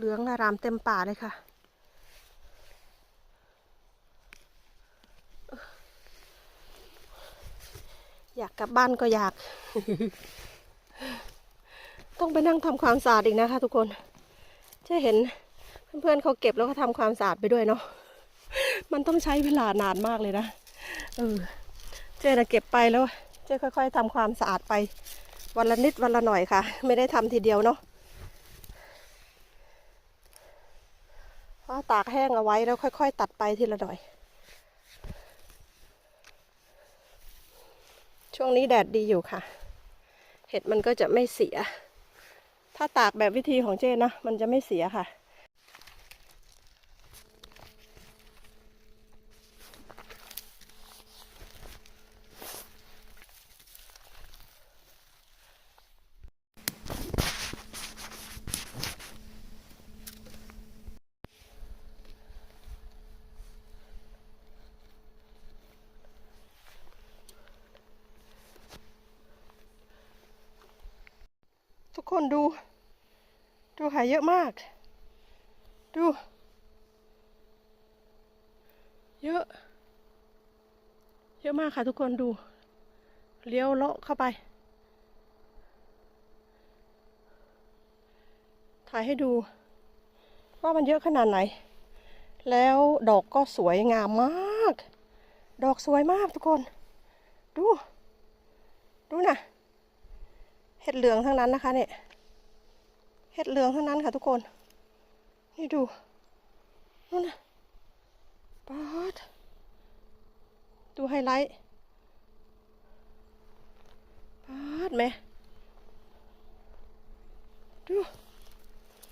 เหลืองอารามเต็มป่าเลยค่ะ อยากกลับบ้านก็อยาก ต้องไปนั่งทำความสะอาดอีกนะคะทุกคน จะเห็นเพื่อนๆเขาเก็บแล้วก็ทำความสะอาดไปด้วยเนาะ มันต้องใช้เวลานานมากเลยนะ เออ เจ๊นะเก็บไปแล้ว เจ๊ค่อย ๆทำความสะอาดไป วันละนิดวันละหน่อยค่ะ ไม่ได้ทำทีเดียวเนาะ เพราตากแห้งเอาไว้แล้วค่อย ๆ ตัดไปทีละหน่อย ช่วงนี้แดดดีอยู่ค่ะ เห็ดมันก็จะไม่เสีย ถ้าตากแบบวิธีของเจนนะ มันจะไม่เสียค่ะ ทุกคนดู ดูค่ะเยอะมาก ดู เยอะ เยอะมากค่ะทุกคนดู เลี้ยวเลาะเข้าไป ถ่ายให้ดู ว่ามันเยอะขนาดไหน แล้วดอกก็สวยงามมาก ดอกสวยมากทุกคน ดู ดูนะเห็ดเหลืองทั้งนั้นนะคะเนี่ย เห็ดเหลืองทั้งนั้นค่ะทุกคน นี่ดูนู่นนะปาดดูไฮไลท์ปาดไหมดู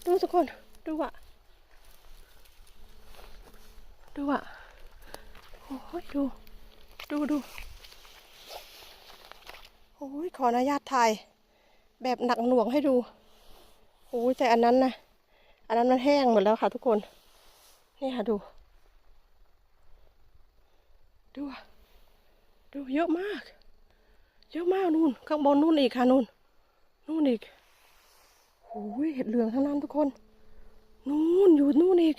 ดูทุกคน ดูอะดูอะโอ้ยดู ดูดูโอ้ยขออนุญาตถ่ายแบบหนักหน่วงให้ดู โอ้ยแต่อันนั้นนะอันนั้นมันแห้งหมดแล้วค่ะทุกคน นี่ค่ะดู ดู ดูเยอะมาก เยอะมากนู่น ข้างบนนู่นอีกค่ะนู่น นู่นอีกโอ้ยเห็ดเหลืองทั้งนั้นทุกคน นู่นอยู่นู่นอีก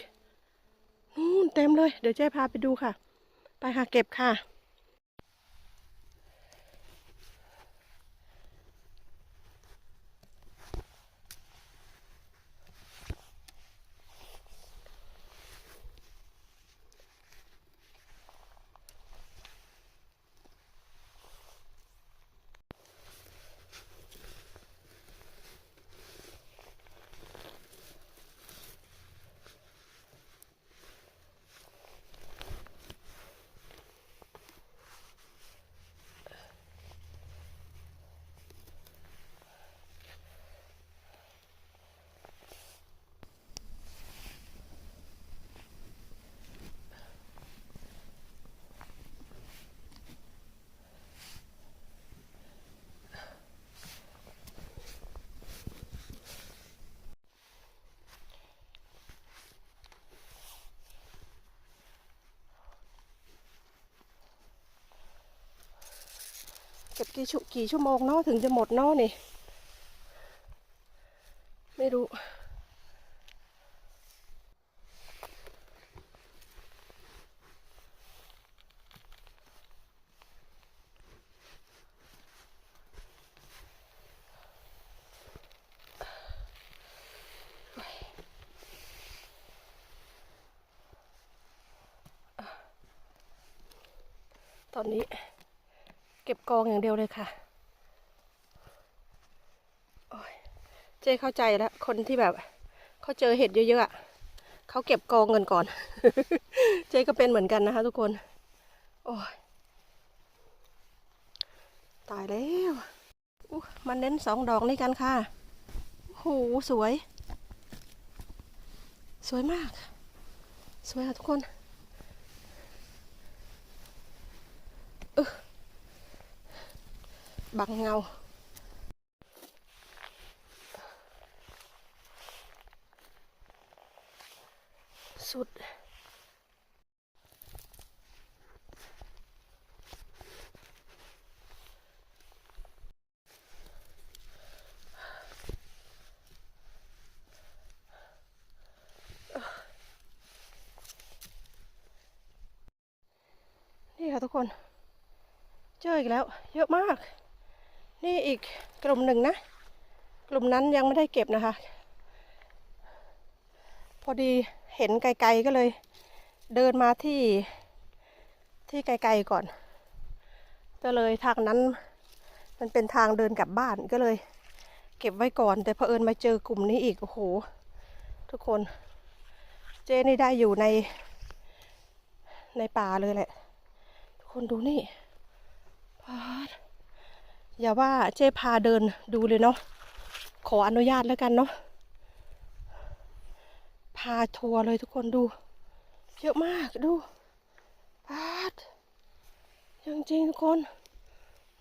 นู่นเต็มเลย เดี๋ยวเจ๊พาไปดูค่ะ ไปค่ะเก็บค่ะ เก็บกี่ชั่วกี่ชั่วโมงเนาะถึงจะหมดเนาะนี่ ไม่รู้ กองอย่างเดียวเลยค่ะเจ๊เข้าใจแล้ว คนที่แบบเขาเจอเห็ดเยอะๆอะเขาเก็บกองเงินก่อน เจ๊ก็เป็นเหมือนกันนะคะ ทุกคน โอ้ยตายแล้วมันเน้นสองดอกนี่กันค่ะโอ้โหสวย สวยมาก สวยค่ะทุกคน bằng ngầu sụt นี่ค่ะทุกคน เจออีกแล้ว เยอะมาก นี่อีกกลุ่มหนึ่งนะ กลุ่มนั้นยังไม่ได้เก็บนะคะ พอดีเห็นไกลๆก็เลย เดินมาที่ที่ไกลๆก่อน ก็เลยทางนั้นมันเป็นทางเดินกลับบ้านก็เลย เก็บไว้ก่อน แต่เผอิญมาเจอกลุ่มนี้อีก โอ้โห ทุกคนเจนี่ได้อยู่ในในป่าเลยแหละ ทุกคนดูนี่พาด อย่าว่าเจ๊พาเดินดูเลยเนาะขออนุญาตแล้วกันเนาะพาทัวร์เลยทุกคนดู เยอะมากดูพาดจริงทุกคน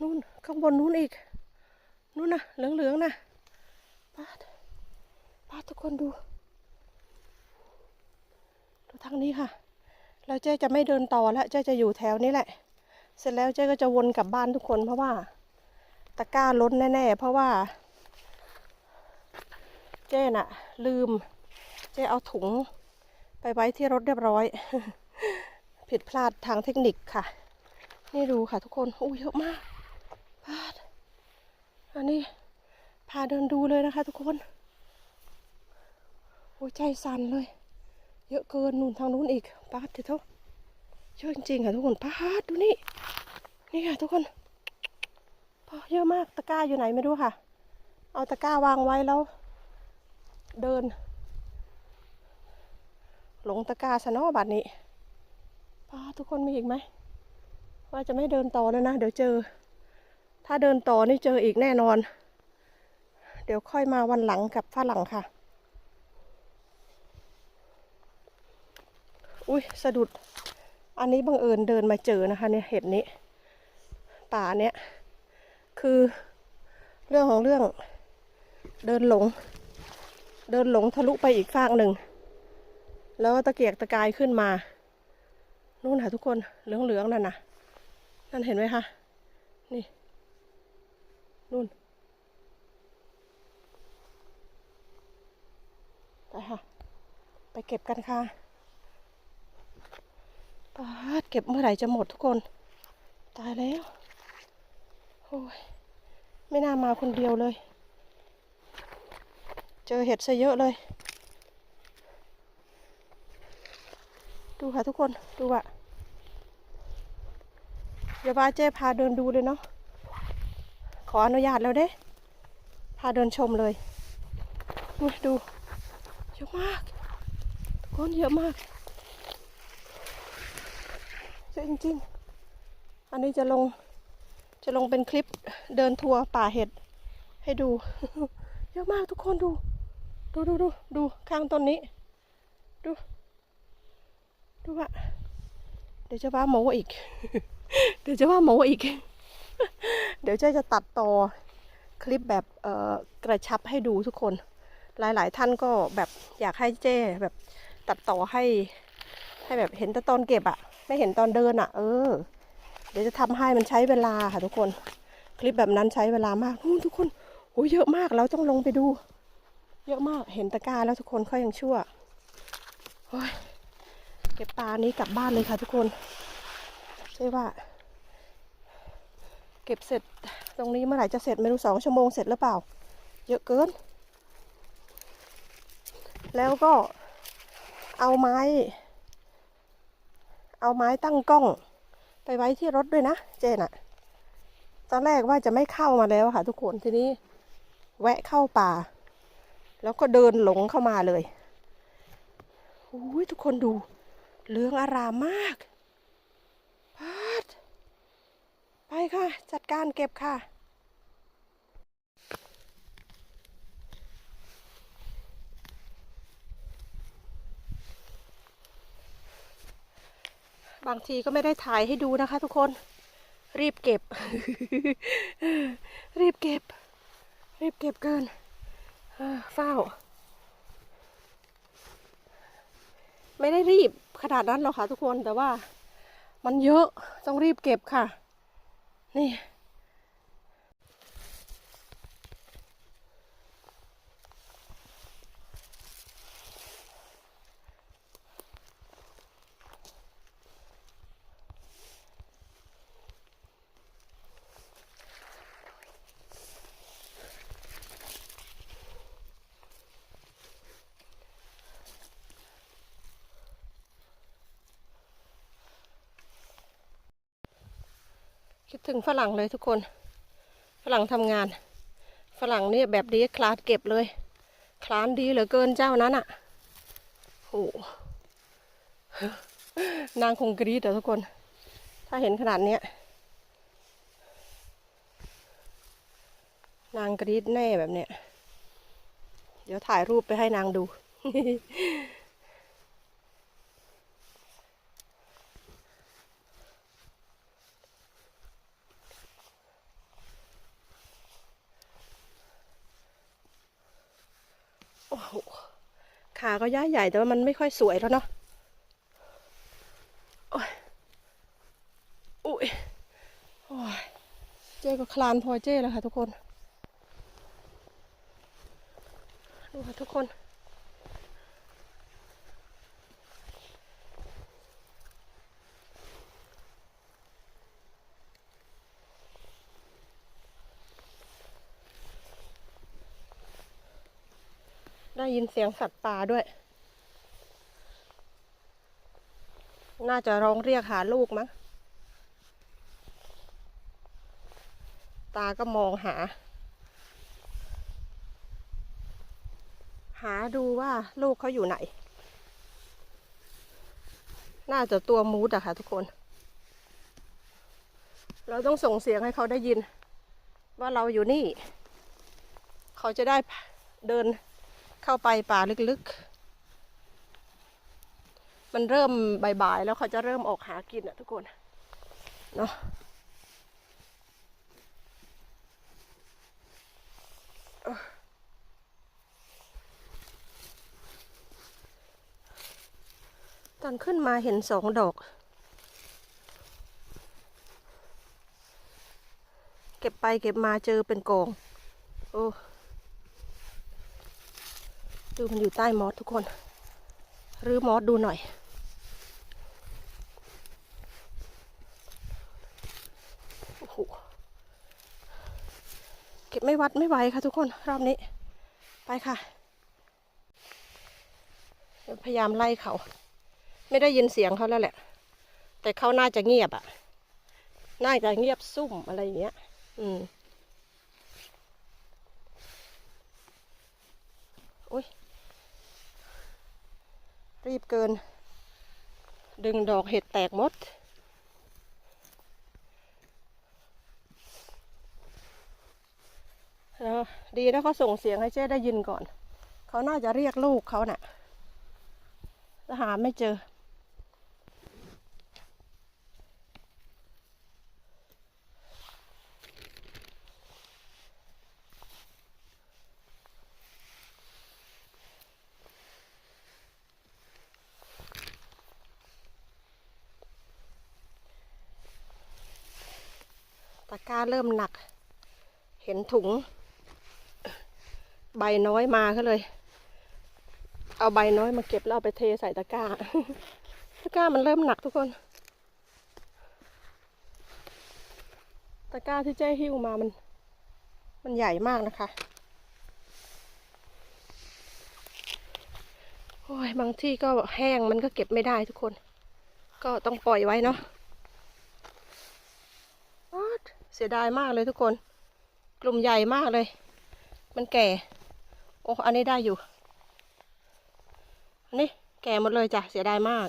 นู่นข้างบนนู้นอีกนู่นนะเหลืองๆนะพาดพาดทุกคนดู ดูทางนี้ค่ะ แล้วเจ๊จะไม่เดินต่อแล้วเจ๊จะอยู่แถวนี้แหละ เสร็จแล้วเจ๊ก็จะวนกลับบ้านทุกคนเพราะว่า ตะกร้าล้นแน่ๆ เพราะว่า เจ๊น่ะ ลืม เจ๊เอาถุง ไปไว้ที่รถเรียบร้อย ผิดพลาดทางเทคนิคค่ะ นี่ดูค่ะทุกคนอู้เยอะมากพลาดอันนี้พาเดินดูเลยนะคะ ทุกคนโอ้ใจสั่นเลย เยอะเกินนู่นทางนู้นอีกปาดเถอะเถอะเยอะจริงๆค่ะทุกคนปาดดูนี่ นี่ค่ะทุกคน เยอะมากตะกร้าอยู่ไหนไม่รู้ค่ะ เอาตะกร้าวางไว้แล้ว เดิน หลงตะกร้าซะเนาะบัดนี้ปาทุกคนมีอีกไหม ว่าจะไม่เดินต่อแล้วนะ เดี๋ยวเจอ ถ้าเดินต่อนี่เจออีกแน่นอน เดี๋ยวค่อยมาวันหลังกับฝรั่งค่ะ อุ้ยสะดุด อันนี้บังเอิญเดินมาเจอนะคะ เนี่ยเห็ดนี้ป่าเนี้ย คือเรื่องของเรื่องเดินหลง เดินหลงทะลุไปอีกฟากหนึ่ง แล้วตะเกียกตะกายขึ้นมานู่นค่ะทุกคนเหลืองๆนั่นนะนั่นเห็นไหมคะ นี่นู่นไปค่ะ ไปเก็บกันค่ะปาดเก็บเมื่อไหร่จะหมดทุกคน ตายแล้ว อ้ย ไม่น่ามาคนเดียวเลย เจอเห็ดซะเยอะเลย ดูค่ะทุกคน ดูอะอย่าว่าเจ๊พาเดินดูเลยเนาะ ขออนุญาตแล้วเด้ พาเดินชมเลยนี่ดู เยอะมาก ทุกคนเยอะมากเยอะจริงๆ อันนี้จะลง จะลงเป็นคลิปเดินทัวร์ป่าเห็ดให้ดู เยอะมากทุกคนดู ดูดูดูดูข้างต้นนี้ ดู ดูอะเดี๋ยวจะว่าโมอีก เดี๋ยวจะว่าโมอีก เดี๋ยวเจะจะตัดต่อคลิปแบบเอ่อกระชับให้ดูทุกคน หลายๆ ท่านก็แบบอยากให้เจ้แบบตัดต่อให้ ให้แบบเห็นแต่ตอนเก็บอะไม่เห็นตอนเดินอะเออ ดี๋ยวจะทำให้มันใช้เวลาค่ะทุกคน คลิปแบบนั้นใช้เวลามากทุกคนโอ้ยเยอะมากเราต้องลงไปดู เยอะมากเห็นตะกร้าแล้วทุกคนเขายังชั่วโอ้ยเก็บปลานี้กลับบ้านเลยค่ะทุกคนใช่ว่า เก็บเสร็จตรงนี้เมื่อไหร่จะเสร็จไม่รู้สองชั่วโมงเสร็จหรือเปล่า เยอะเกิน แล้วก็เอาไม้ เอาไม้ตั้งกล้อง ไปไว้ที่รถด้วยนะเจนอะตอนแรกว่าจะไม่เข้ามาแล้วค่ะ ทุกคนทีนี้ แวะเข้าป่า แล้วก็เดินหลงเข้ามาเลยโอ้ยทุกคนดูเหลืองอารามมากพาดไปค่ะ จัดการเก็บค่ะ บางทีก็ไม่ได้ถ่ายให้ดูนะคะ ทุกคน รีบเก็บ รีบเก็บ รีบเก็บเกินเฝ้า ไม่ได้รีบขนาดนั้นหรอกค่ะทุกคนแต่ว่า มันเยอะต้องรีบเก็บค่ะ นี่ คิดถึงฝรั่งเลยทุกคน ฝรั่งทำงาน ฝรั่งเนี่ยแบบดีคลาดเก็บเลย คลานดีเหลือเกินเจ้านั้นอะ่ะโหนางคงกรี๊ดอะทุกคน ถ้าเห็นขนาดเนี้ยนางกรี๊ดแน่แบบเนี้ย เดี๋ยวถ่ายรูปไปให้นางดู โอ้โห ขา ก็ย้ายใหญ่แต่ว่ามันไม่ค่อยสวยแล้วเนาะโอ้ยอุ้ยโอ้ยเจ๊ก็คลานพอเจ๊แล้วค่ะทุกคน ดูค่ะทุกคน ได้ยินเสียงสัตว์ป่าด้วย น่าจะร้องเรียกหาลูกมั้ง ตาก็มองหา หาดูว่าลูกเขาอยู่ไหน น่าจะตัวมูดอะค่ะทุกคน เราต้องส่งเสียงให้เขาได้ยิน ว่าเราอยู่นี่ เขาจะได้เดิน เข้าไปป่าลึกๆ มันเริ่มบ่ายๆ แล้วเขาจะเริ่มออกหากินอะทุกคนเนาะตอนขึ้นมาเห็นสองดอก เก็บไปเก็บมาเจอเป็นกอง โอ้ ดูมันอยู่ใต้มอสทุกคนรื้อมอสดูหน่อย โอ้โห เก็บไม่วัดไม่ไหวค่ะทุกคน รอบนี้ ไปค่ะ พยายามไล่เขา ไม่ได้ยินเสียงเขาแล้วแหละ แต่เขาน่าจะเงียบอะน่าจะเงียบซุ่มอะไรอย่างเงี้ย อืมอุ้ย รีบเกิน ดึงดอกเห็ดแตกหมดแล้วดีนะเขาส่งเสียงให้เจ๊ได้ยินก่อน เขาน่าจะเรียกลูกเขาน่ะหาไม่เจอ ก้าเริ่มหนัก เห็นถุง ใบน้อยมาก็เลย เอาใบน้อยมาเก็บแล้วเอาไปเทใส่ตะกร้า ตะกร้ามันเริ่มหนักทุกคน ตะกร้าที่เจ้หิ้วมามัน มันใหญ่มากนะคะ โอ้ยบางที่ก็แห้งมันก็เก็บไม่ได้ทุกคน ก็ต้องปล่อยไว้เนาะ อ๊าด เสียดายมากเลยทุกคน กลุ่มใหญ่มากเลย มันแก่ โอ้อันนี้ได้อยู่อันนี้แก่หมดเลยจ้ะเสียดายมาก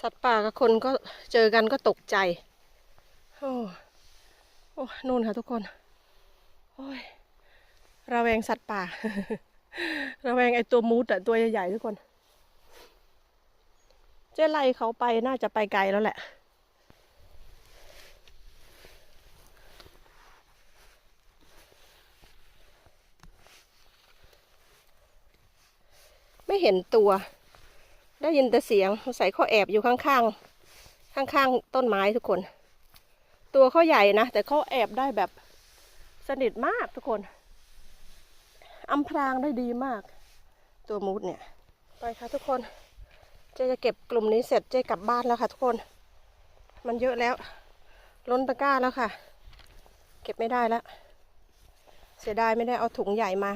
สัตว์ป่ากับคนก็เจอกันก็ตกใจโอ้ โอ้นู่นค่ะทุกคน โอ้ยระแวงสัตว์ป่า ระแวงไอตัวมูดอะตัวใหญ่ๆทุกคน เจ๊ไล่เขาไปน่าจะไปไกลแล้วแหละ ไม่เห็นตัว ได้ยินแต่เสียงสงสัยเขาแอบอยู่ข้างๆ ข้างๆ ต้นไม้ทุกคน ตัวเขาใหญ่นะ แต่เขาแอบได้แบบสนิทมากทุกคนอำพรางได้ดีมาก ตัวมูดเนี่ย ไปค่ะทุกคนเจ๊จะเก็บกลุ่มนี้เสร็จเจ๊กลับบ้านแล้วค่ะทุกคน มันเยอะแล้ว ล้นตะกร้าแล้วค่ะ เก็บไม่ได้แล้ว เสียดายไม่ได้เอาถุงใหญ่มา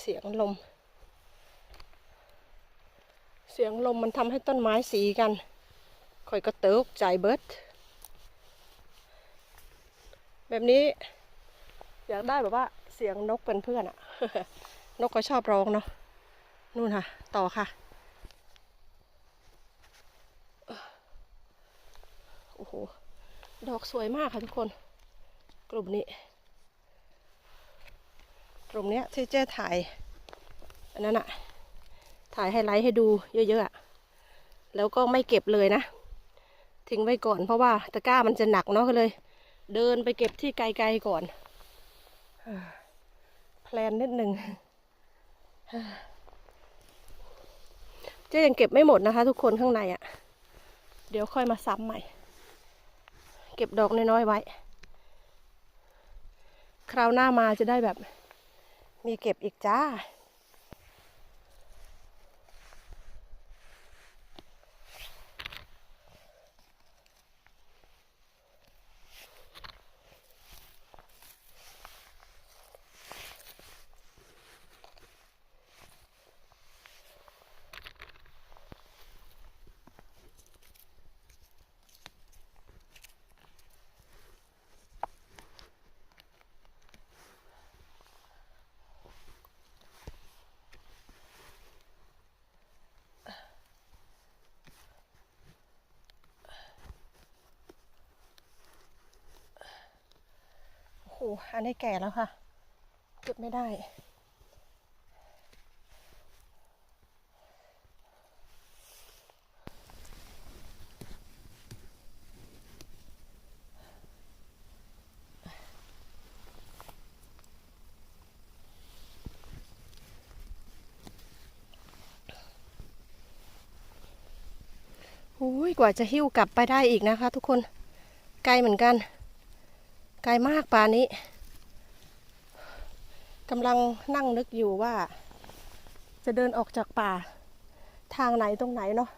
เสียงลม เสียงลมมันทำให้ต้นไม้สีกันคอยก็เติบใจเบิด แบบนี้ อยากได้แบบว่า เสียงนกเป็นเพื่อนอะนกก็ชอบร้องเนาะนู่นค่ะ ต่อค่ะโอ้โห ดอกสวยมากค่ะทุกคน กลุ่มนี้ กลุ่มเนี้ยที่เจ๊ถ่าย อันนั้นอะ ถ่ายไฮไลท์ให้ดูเยอะๆอะแล้วก็ไม่เก็บเลยนะ ทิ้งไว้ก่อนเพราะว่าตะกร้ามันจะหนักเนาะก็เลย เดินไปเก็บที่ไกลๆก่อนแพลนนิดหนึ่งเจ๊ยังเก็บไม่หมดนะคะ ทุกคนข้างในอะ่ะ เดี๋ยวค่อยมาซ้ำใหม่ เก็บดอกน้อยๆไว้ คราวหน้ามาจะได้แบบ มีเก็บอีกจ้า อ้อันนี้แก่แล้วค่ะ เก็บไม่ได้ อุ้ยกว่าจะหิ้วกลับไปได้อีกนะคะทุกคน ไกลเหมือนกัน ไกลมากป่านนี้กำลังนั่งนึกอยู่ว่า จะเดินออกจากป่า ทางไหนตรงไหนเนาะ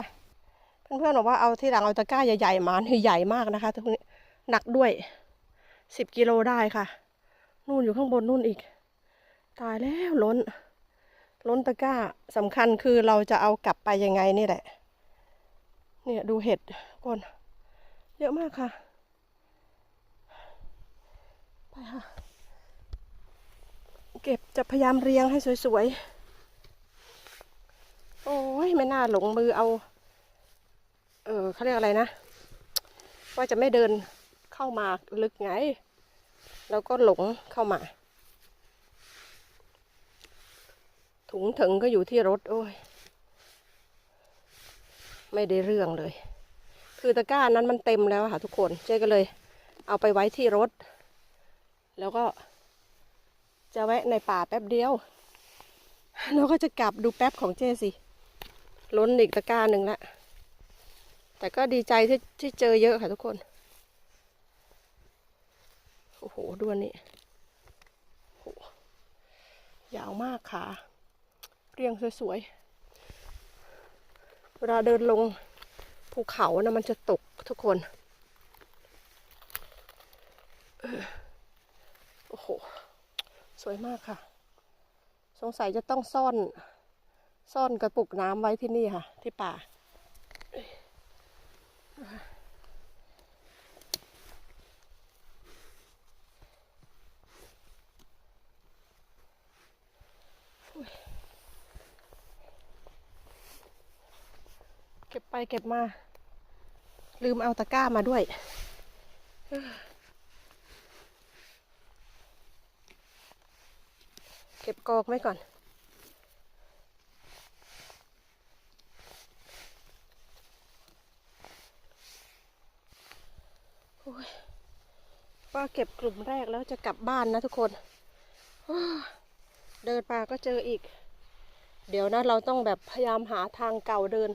เพื่อนๆบอกว่าเอาที่หลังเอาตะกร้าใหญ่ๆมาคือใหญ่มากนะคะทุกคนหนักด้วยสิบกิโลได้ค่ะ นู่นอยู่ข้างบนนู่นอีก ตายแล้วล้น ล้นตะกร้าสำคัญคือเราจะเอากลับไปยังไงนี่แหละ เนี่ยดูเห็ดก่อนเยอะมากค่ะ ไปค่ะ เก็บจะพยายามเรียงให้สวยๆ โอ้ยไม่น่าหลงมือเอา เออเขาเรียกอะไรนะ ว่าจะไม่เดินเข้ามาลึกไง แล้วก็หลงเข้ามา ถุงถึงก็อยู่ที่รถ โอ้ย ไม่ได้เรื่องเลย คือตะกร้านั้นมันเต็มแล้วค่ะทุกคน เจ๊ก็เลยเอาไปไว้ที่รถ แล้วก็ จะแวะในป่าแป๊บเดียว แล้วก็จะกลับดูแป๊บของเจ๊สิ ล้นอีกตะกร้าหนึ่งละแต่ก็ดีใจที่ที่เจอเยอะค่ะทุกคน โอ้โหดูนนี้โอ้โหยาวมากค่ะเรียงสวยๆ เวลาเดินลงภูเขานะมันจะตกทุกคน เออ โห สวยมากค่ะ สงสัยจะต้องซ่อน ซ่อนกระปุกน้ำไว้ที่นี่ค่ะ ที่ป่า เก็บไปเก็บมา ลืมเอาตะกร้ามาด้วย เก็บกองไว้ก่อนโอ้าเก็บกลุ่มแรกแล้วจะกลับบ้านนะทุกคน เดินมาก็เจออีก เดี๋ยวนะเราต้องแบบพยายามหาทางเก่าเดิน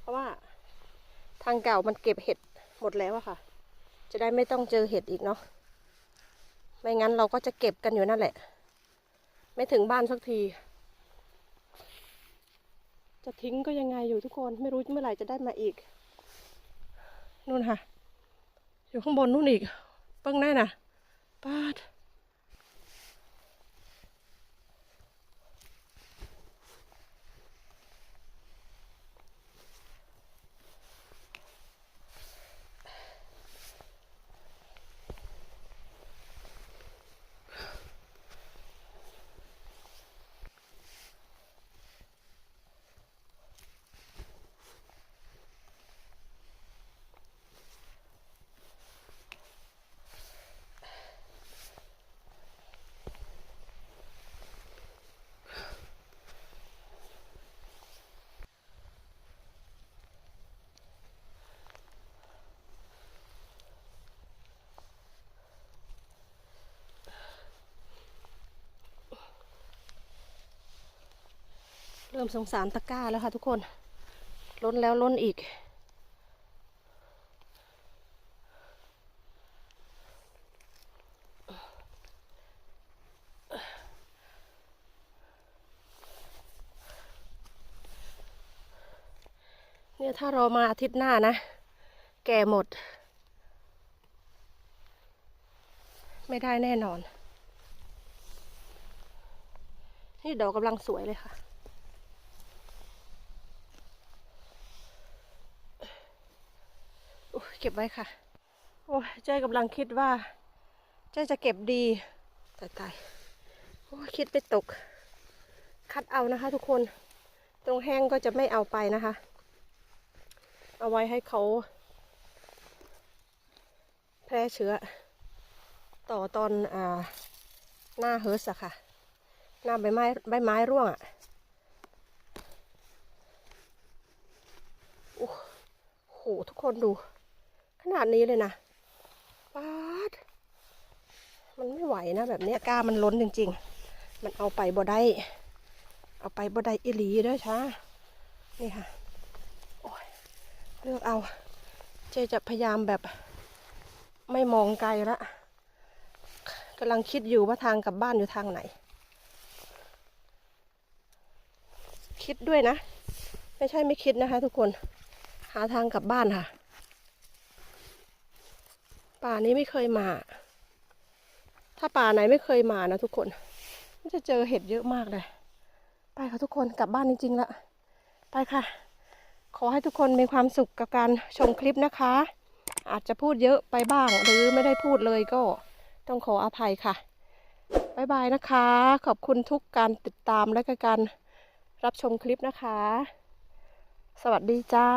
เพราะว่าทางเก่ามันเก็บเห็ดหมดแล้วอะค่ะ จะได้ไม่ต้องเจอเห็ดอีกเนาะ ไม่งั้นเราก็จะเก็บกันอยู่นั่นแหละ ไม่ถึงบ้านสักที จะทิ้งก็ยังไงอยู่ทุกคน ไม่รู้เมื่อไหร่จะได้มาอีก นู่นค่ะ อยู่ข้างบนนู่นอีกเปิ้งแน่น่ะปาด มสงสารตะกร้าแล้วค่ะทุกคน ล้นแล้วล้นอีก เนี่ยถ้าเรามาอาทิตย์หน้านะ แก่หมด ไม่ได้แน่นอน นี่ดอกกำลังสวยเลยค่ะ อุ๊ยเก็บไว้ค่ะ โอ้ยเจ้ยกำลังคิดว่าเจ้ยจะเก็บดีตายตายโอ้คิดไปตก คัดเอานะคะ ทุกคน ตรงแห้งก็จะไม่เอาไปนะคะ เอาไว้ให้เขาแพร่เชื้อ ต่อตอนอ่าหน้าเฮิร์สอะค่ะ หน้าใบไม้ใบไม้ร่วงอะโอ้โห ทุกคนดู นาดนี้เลยนะปาดมันไม่ไหวนะแบบนี้กล้ามันล้นจริง ๆ มันเอาไปบ่ได้ เอาไปบ่ได้อิหลีด้อช้านี่ค่ะโอ้ยเลือกเอา เจจะพยายามแบบไม่มองไกลละกำลังคิดอยู่ว่าทางกลับบ้านอยู่ทางไหน คิดด้วยนะ ไม่ใช่ไม่คิดนะคะทุกคน หาทางกลับบ้านค่ะ ป่านี้ไม่เคยมา ถ้าป่าไหนไม่เคยมานะทุกคนมันจะเจอเห็ดเยอะมากเลย ไปค่ะทุกคนกลับบ้านจริงๆละไปค่ะ ขอให้ทุกคนมีความสุขกับการชมคลิปนะคะ อาจจะพูดเยอะไปบ้าง หรือไม่ได้พูดเลยก็ต้องขออภัยค่ะบ๊ายบายนะคะ ขอบคุณทุกการติดตามและก็การรับชมคลิปนะคะ สวัสดีจ้า